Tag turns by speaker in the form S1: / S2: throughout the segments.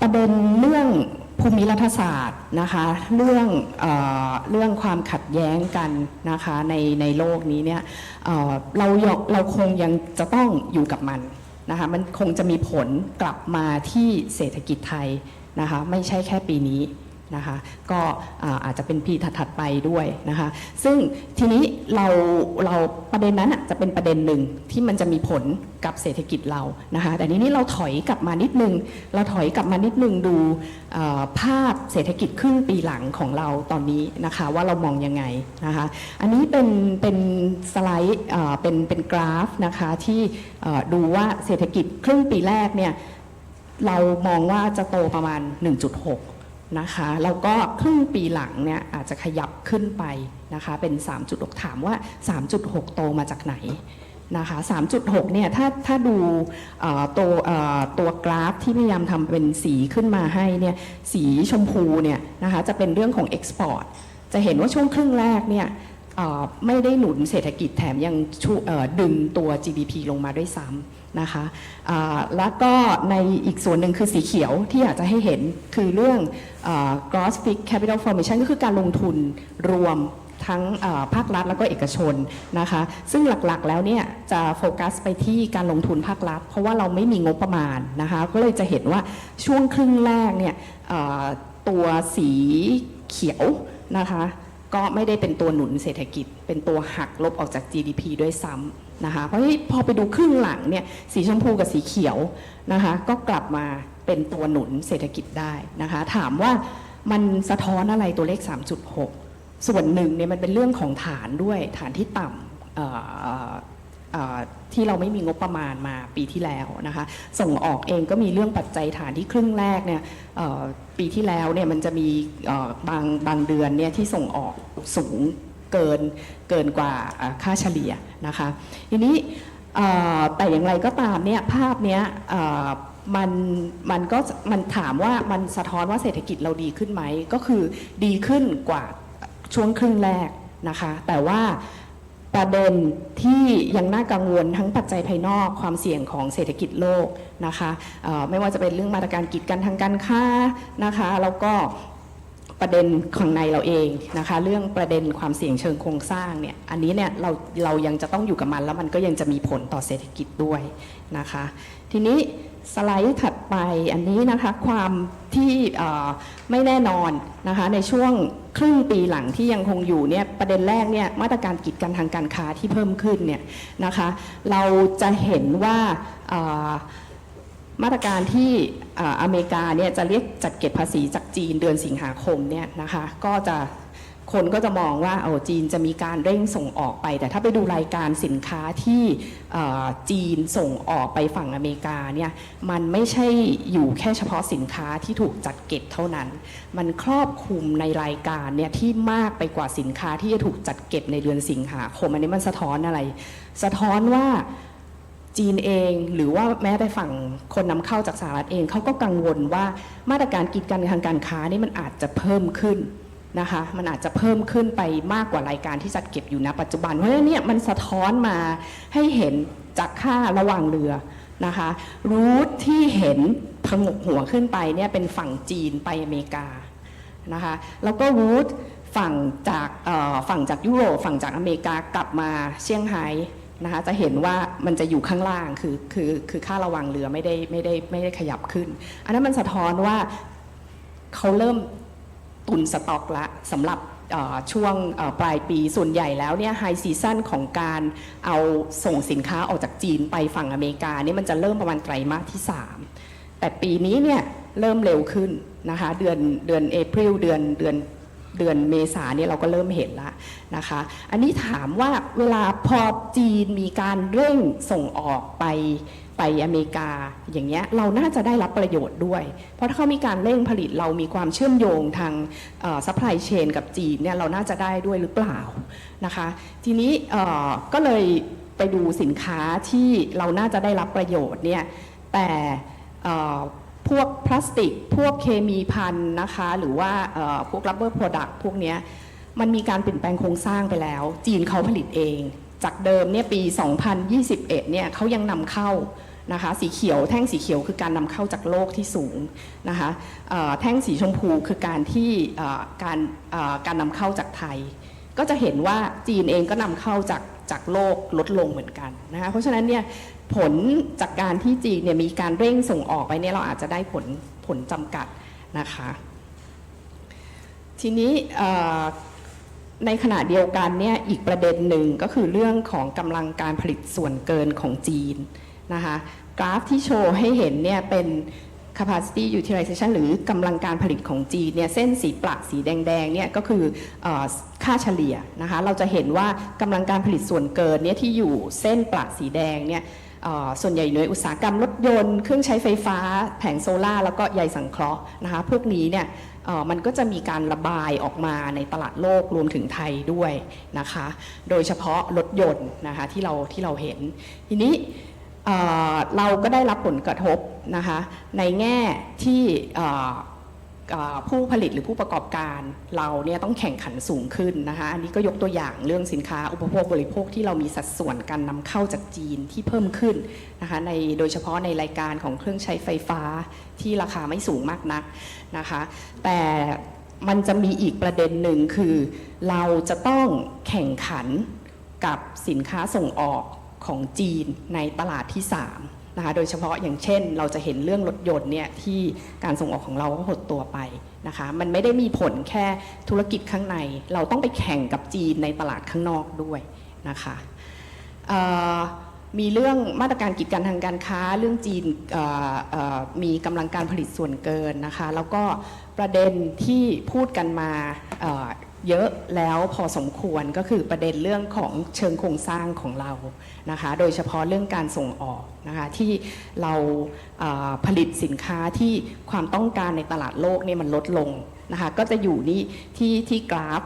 S1: ประเด็นเรื่องภูมิรัฐศาสตร์นะคะเรื่องเออเรื่องความขัดแย้งกันนะคะในในโลกนี้เนี่ยเอ่อเราเราคงยังจะต้องอยู่กับมันนะคะมันคงจะมีผลกลับมาที่เศรษฐกิจไทยนะคะไม่ใช่แค่ปีนี้ นะคะก็อาจจะเป็นปีถัดๆไปด้วยนะคะซึ่งทีนี้เราเราประเด็นนั้นจะเป็นประเด็นหนึ่งที่มันจะมีผลกับเศรษฐกิจเรานะคะแต่ทีนี้เราถอยกลับมานิดนึง เราถอยกลับมานิดนึงดูภาพเศรษฐกิจครึ่งปีหลังของเราตอนนี้นะคะว่าเรามองยังไงนะคะอันนี้เป็นเป็นสไลด์เป็นเป็นกราฟนะคะที่ดูว่าเศรษฐกิจครึ่งปีแรกเนี่ยเรามองว่าจะโตประมาณ 1.6 นะคะแล้วก็ครึ่งปีหลังเนี่ยอาจจะขยับขึ้นไปนะคะเป็น 3.6 ถามว่า 3.6 โตมาจากไหนนะคะ3.6 เนี่ยถ้าถ้าดูตัวตัวกราฟที่พยายามทำเป็นสีขึ้นมาให้เนี่ยสีชมพูเนี่ยนะคะจะเป็นเรื่องของเอ็กซ์พอร์ตจะเห็นว่าช่วงครึ่งแรกเนี่ย ไม่ได้หนุนเศรษฐกิจแถมยังดึงตัว GDP ลงมาด้วยซ้ำนะคะแล้วก็ในอีกส่วนหนึ่งคือสีเขียวที่อยากจะให้เห็นคือเรื่อง gross fixed capital formation ก็คือการลงทุนรวมทั้งภาครัฐแล้วก็เอกชนนะคะ ซึ่งหลักๆแล้วเนี่ยจะโฟกัสไปที่การลงทุนภาครัฐ เพราะว่าเราไม่มีงบประมาณนะคะ ก็เลยจะเห็นว่าช่วงครึ่งแรกเนี่ยตัวสีเขียวนะคะ ก็ไม่ได้เป็นตัวหนุนเศรษฐกิจ เป็นตัวหักลบออกจาก GDP ด้วยซ้ำนะคะ เพราะที่พอไปดูครึ่งหลังเนี่ยสีชมพูกับสีเขียวนะคะ ก็กลับมาเป็นตัวหนุนเศรษฐกิจได้นะคะ ถามว่ามันสะท้อนอะไรตัวเลข 3.6 ส่วนหนึ่งเนี่ยมันเป็นเรื่องของฐานด้วยฐานที่ต่ำ ที่เราไม่มีงบประมาณมาปีที่แล้วนะคะ ส่งออกเองก็มีเรื่องปัจจัยฐานที่ครึ่งแรกเนี่ยปีที่แล้วเนี่ยมันจะมีบางบางเดือนเนี่ยที่ส่งออกสูงเกินเกินกว่าค่าเฉลี่ยนะคะ ทีนี้แต่อย่างไรก็ตามเนี่ยภาพเนี้ยมันมันก็มันถามว่ามันสะท้อนว่าเศรษฐกิจเราดีขึ้นไหมก็คือดีขึ้นกว่าช่วงครึ่งแรกนะคะ แต่ว่า ประเด็นที่ยังน่ากังวลทั้งปัจจัยภายนอกความเสี่ยงของเศรษฐกิจโลกนะคะไม่ว่าจะเป็นเรื่องมาตรการกีดกันทางการค้านะคะแล้วก็ประเด็นข้างในเราเองนะคะเรื่องประเด็นความเสี่ยงเชิงโครงสร้างเนี่ยอันนี้เนี่ยเราเรายังจะต้องอยู่กับมันแล้วมันก็ยังจะมีผลต่อเศรษฐกิจด้วยนะคะทีนี้ สไลด์ถัดไปอันนี้นะคะความที่ไม่แน่นอนนะคะในช่วงครึ่งปีหลังที่ยังคงอยู่เนี่ยประเด็นแรกเนี่ยมาตรการกีดกันทางการค้าที่เพิ่มขึ้นเนี่ยนะคะเราจะเห็นว่ามาตรการที่อเมริกาเนี่ยจะเรียกจัดเก็บภาษีจากจีนเดือนสิงหาคมเนี่ยนะคะก็จะ คนก็จะมองว่าโอ้จีนจะมีการเร่งส่งออกไป แต่ถ้าไปดูรายการสินค้าที่จีนส่งออกไปฝั่งอเมริกาเนี่ยมันไม่ใช่อยู่แค่เฉพาะสินค้าที่ถูกจัดเก็บเท่านั้น มันครอบคลุมในรายการเนี่ยที่มากไปกว่าสินค้าที่จะถูกจัดเก็บในเดือนสิงหาคมอันนี้มันสะท้อนอะไร สะท้อนว่าจีนเองหรือว่าแม้แต่ฝั่งคนนำเข้าจากสหรัฐเองเขาก็กังวลว่ามาตรการกีดกันทางการค้านี่มันอาจจะเพิ่มขึ้น นะคะมันอาจจะเพิ่มขึ้นไปมากกว่ารายการที่จัดเก็บอยู่ณปัจจุบัน เพราะฉะนั้นเนี่ยมันสะท้อนมาให้เห็นจากค่าระหว่างเรือนะคะรูทที่เห็นพงกหัวขึ้นไปเนี่ยเป็นฝั่งจีนไปอเมริกานะคะแล้วก็รูทฝั่งจากเอ่อฝั่งจากยุโรปฝั่งจากอเมริกากลับมาเซี่ยงไฮ้นะคะจะเห็นว่ามันจะอยู่ข้างล่างคือคือคือค่าระวังเรือไม่ได้ไม่ได้ไม่ได้ขยับขึ้น อันนั้นมันสะท้อนว่าเขาเริ่ม ตุนสต็อกละสำหรับช่วงปลายปีส่วนใหญ่แล้วเนี่ยไฮซีซันของการเอาส่งสินค้าออกจากจีนไปฝั่งอเมริกานี่มันจะเริ่มประมาณไตรมาสที่ 3 แต่ปีนี้เนี่ยเริ่มเร็วขึ้นนะคะเดือนเดือนเอพริลเดือนเดือน เดือนเมษาเนี่ยเราก็เริ่มเห็นแล้วนะคะ อันนี้ถามว่าเวลาพอจีนมีการเร่งส่งออกไปไปอเมริกาอย่างเงี้ยเราน่าจะได้รับประโยชน์ด้วย เพราะถ้าเขามีการเร่งผลิตเรามีความเชื่อมโยงทางซัพพลายเชนกับจีนเนี่ยเราน่าจะได้ด้วยหรือเปล่านะคะ ทีนี้ก็เลยไปดูสินค้าที่เราน่าจะได้รับประโยชน์เนี่ยแต่ พวกพลาสติก พวกเคมีพันนะคะ หรือว่าเอ่อพวก rubber product พวกนี้มันมีการเปลี่ยนแปลงโครงสร้างไปแล้ว จีนเขาผลิตเอง จากเดิมเนี่ยปี 2021 เนี่ยเขายังนำเข้านะคะสีเขียวแท่งสีเขียวคือการนำเข้าจากโลกที่สูงนะคะแท่งสีชมพูคือการที่การการนำเข้าจากไทย ก็จะเห็นว่าจีนเองก็นำเข้าจากจากโลกลดลงเหมือนกันนะคะเพราะฉะนั้นเนี่ย ผลจากการที่จีนเนี่ยมีการเร่งส่งออกไปเนี่ยเราอาจจะได้ผลผลจำกัดนะคะ ทีนี้ในขณะเดียวกันเนี่ยอีกประเด็นหนึ่งก็คือเรื่องของกำลังการผลิตส่วนเกินของจีนนะคะกราฟที่โชว์ให้เห็นเนี่ยเป็น capacity utilization หรือกำลังการผลิตของจีนเนี่ยเส้นสีปลักสีแดงๆเนี่ยก็คืออค่าเฉลี่ยนะคะเราจะเห็นว่ากำลังการผลิตส่วนเกินเนี่ยที่อยู่เส้นปลักสีแดงเนี่ย ส่วนใหญ่อยู่ในอุตสาหกรรมรถยนต์ เครื่องใช้ไฟฟ้า แผงโซล่าแล้วก็ใยสังเคราะห์นะคะพวกนี้เนี่ยมันก็จะมีการระบายออกมาในตลาดโลกรวมถึงไทยด้วยนะคะ โดยเฉพาะรถยนต์นะคะที่เราที่เราเห็น ทีนี้เราก็ได้รับผลกระทบนะคะในแง่ที่ ผู้ผลิตหรือผู้ประกอบการเราเนี่ยต้องแข่งขันสูงขึ้นนะคะอันนี้ก็ยกตัวอย่างเรื่องสินค้าอุปโภคบริโภคที่เรามีสัดส่วนการนำเข้าจากจีนที่เพิ่มขึ้นนะคะในโดยเฉพาะในรายการของเครื่องใช้ไฟฟ้าที่ราคาไม่สูงมากนักนะคะแต่มันจะมีอีกประเด็นหนึ่งคือ เราจะต้องแข่งขันกับสินค้าส่งออกของจีนในตลาดที่ 3 นะคะโดยเฉพาะอย่างเช่น เราจะเห็นเรื่องรถยนต์เนี่ยที่การส่งออกของเราก็หดตัวไปนะคะมันไม่ได้มีผลแค่ธุรกิจข้างใน เราต้องไปแข่งกับจีนในตลาดข้างนอกด้วยนะคะมีเรื่องมาตรการกีดกันทางการค้าเรื่องจีนมีกำลังการผลิตส่วนเกินนะคะ แล้วก็ประเด็นที่พูดกันมา เยอะแล้วพอสมควรก็คือประเด็นเรื่องของเชิงโครงสร้างของเรานะคะ โดยเฉพาะเรื่องการส่งออกนะคะที่เราผลิตสินค้าที่ความต้องการในตลาดโลกเนี่ยมันลดลงนะคะก็จะอยู่นี่ที่ที่กราฟ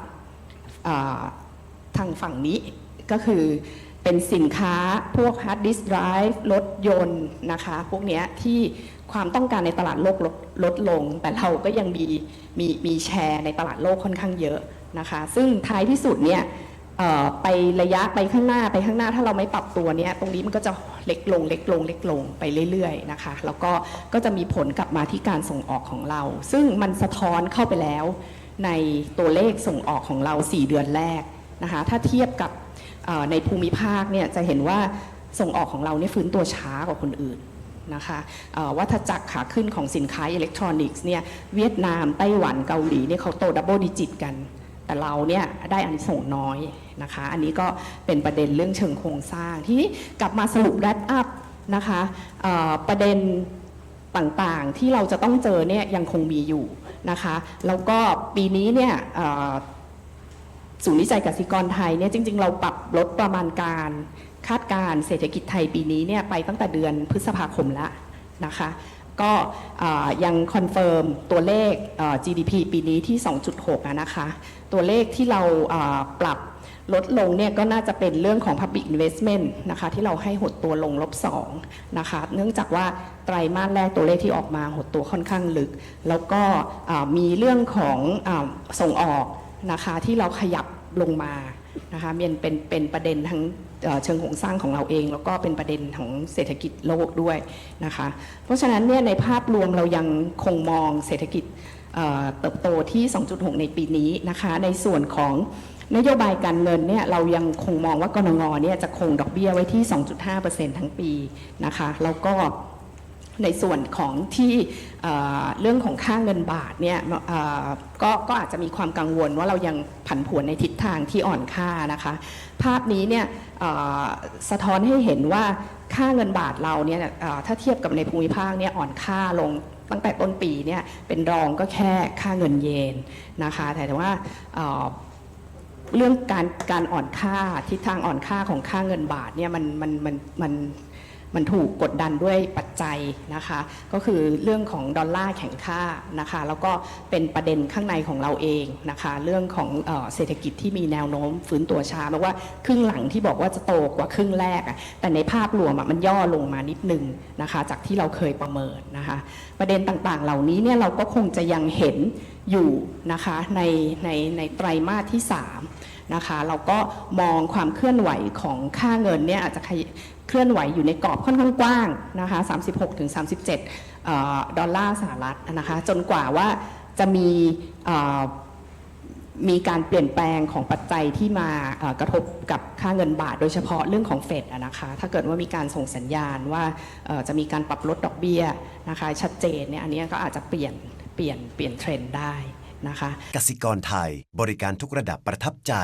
S1: าทางฝั่งนี้ก็คือเป็นสินค้าพวกฮาร์ดดิสก์ไดรฟ์รถยนต์นะคะพวกนี้ที่ความต้องการในตลาดโลกลดลดลง แต่เราก็ยังมีมีมีแชร์ในตลาดโลกค่อนข้างเยอะ นะคะ ซึ่งท้ายที่สุดเนี่ยไประยะไปข้างหน้าไปข้างหน้าถ้าเราไม่ปรับตัวเนี่ยตรงนี้มันก็จะเล็กลงเล็กลงเล็กลงไปเรื่อยๆนะคะ แล้วก็ก็จะมีผลกลับมาที่การส่งออกของเรา ซึ่งมันสะท้อนเข้าไปแล้วในตัวเลขส่งออกของเรา 4 เดือนแรกนะคะ ถ้าเทียบกับในภูมิภาคเนี่ยจะเห็นว่าส่งออกของเราเนี่ยฟื้นตัวช้ากว่าคนอื่นนะคะวัฏจักรขาขึ้นของสินค้าอิเล็กทรอนิกส์เนี่ยเวียดนามไต้หวันเกาหลีเนี่ยเขาโตดับเบิลดิจิตกัน แต่เราเนี่ยได้อันนี้ส่งส์น้อยนะคะ อันนี้ก็เป็นประเด็นเรื่องเชิงโครงสร้าง ทีนี้กลับมาสรุป wrap up นะคะประเด็นต่างๆที่เราจะต้องเจอเนี่ยยังคงมีอยู่นะคะ แล้วก็ปีนี้เนี่ยศูนย์วิจัยกสิกรไทยเนี่ยจริง ๆ เราปรับลดประมาณการคาดการเศรษฐกิจไทยปีนี้เนี่ยไปตั้งแต่เดือนพฤษภาคมแล้วนะคะ ก็ยังคอนเฟิร์มตัวเลข GDP ปีนี้ที่ 2.6ะนะคะ ตัวเลขที่เราปรับลดลงเนี่ยก็น่าจะเป็นเรื่องของ Public Investment นะคะที่เราให้หดตัวลงลบ2นะคะเนื่องจากว่าไตรมาสแรกตัวเลขที่ออกมาหดตัวค่อนข้างลึก แล้วก็มีเรื่องของอส่งออกนะคะที่เราขยับลงมานะคะมันเป็นเป็นประเด็นทั้ง เชิงโครงสร้างของเราเอง แล้วก็เป็นประเด็นของเศรษฐกิจโลกด้วยนะคะ เพราะฉะนั้นเนี่ยในภาพรวมเรายังคงมองเศรษฐกิจเอ่อเติบโตที่ 2.6 ในปีนี้นะคะ ในส่วนของนโยบายการเงินเนี่ยเรายังคงมองว่ากรงงเนี่ยจะคงดอกเบี้ยไว้ที่ 2.5%ทั้งปีนะคะ แล้วก็ ในส่วนของที่เรื่องของค่าเงินบาทเนี่ยก็ก็อาจจะมีความกังวลว่าเรายังผันผวนในทิศทางที่อ่อนค่านะคะ ภาพนี้เนี่ยสะท้อนให้เห็นว่าค่าเงินบาทเราเนี่ยถ้าเทียบกับในภูมิภาคเนี่ยอ่อนค่าลงตั้งแต่ต้นปีเนี่ยเป็นรองก็แค่ค่าเงินเยนนะคะแต่ว่าเอ่อเรื่องการการอ่อนค่าทิศทางอ่อนค่าของค่าเงินบาทเนี่ยมันมันมันมัน มันถูกกดดันด้วยปัจจัยนะคะ ก็คือเรื่องของดอลลาร์แข็งค่านะคะ แล้วก็เป็นประเด็นข้างในของเราเองนะคะ เรื่องของเออเศรษฐกิจที่มีแนวโน้มฟื้นตัวช้าแปลว่าครึ่งหลังที่บอกว่าจะโตกว่าครึ่งแรกแต่ในภาพรวมมันย่อลงมานิดนึงนะคะ จากที่เราเคยประเมินนะคะ ประเด็นต่างๆ เหล่านี้เนี่ยเราก็คงจะยังเห็นอยู่นะคะในในในไตรมาสที่ 3นะคะเราก็มองความเคลื่อนไหวของค่าเงินเนี่ยอาจจะ เคลื่อนไหวอยู่ในกรอบค่อนข้างกว้างนะคะ36ถึง37ออดอลลาร์สหรัฐนะคะจนกว่าว่าจะมีมีการเปลี่ยนแปลงของปัจจัยที่มากระทบกับค่าเงินบาท โดยเฉพาะเรื่องของเฟดนะคะ ถ้าเกิดว่ามีการส่งสัญญาณว่าจะมีการปรับลดดอกเบี้ยนะคะชัดเจนเนี่ยอันนี้ก็อาจจะเปลี่ยนเปลี่ยนเปลี่ยนเทรนด์ได้นะคะ
S2: กสิกรไทยบริการทุกระดับประทับใจ